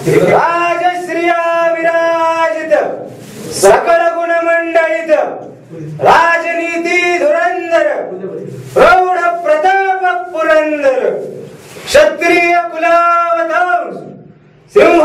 राजश्रिया विराजित सकल गुण मंडळित राजनीती धुरंधर प्रौढ प्रताप पुरंदर क्षत्रिय कुलावतांश सिंह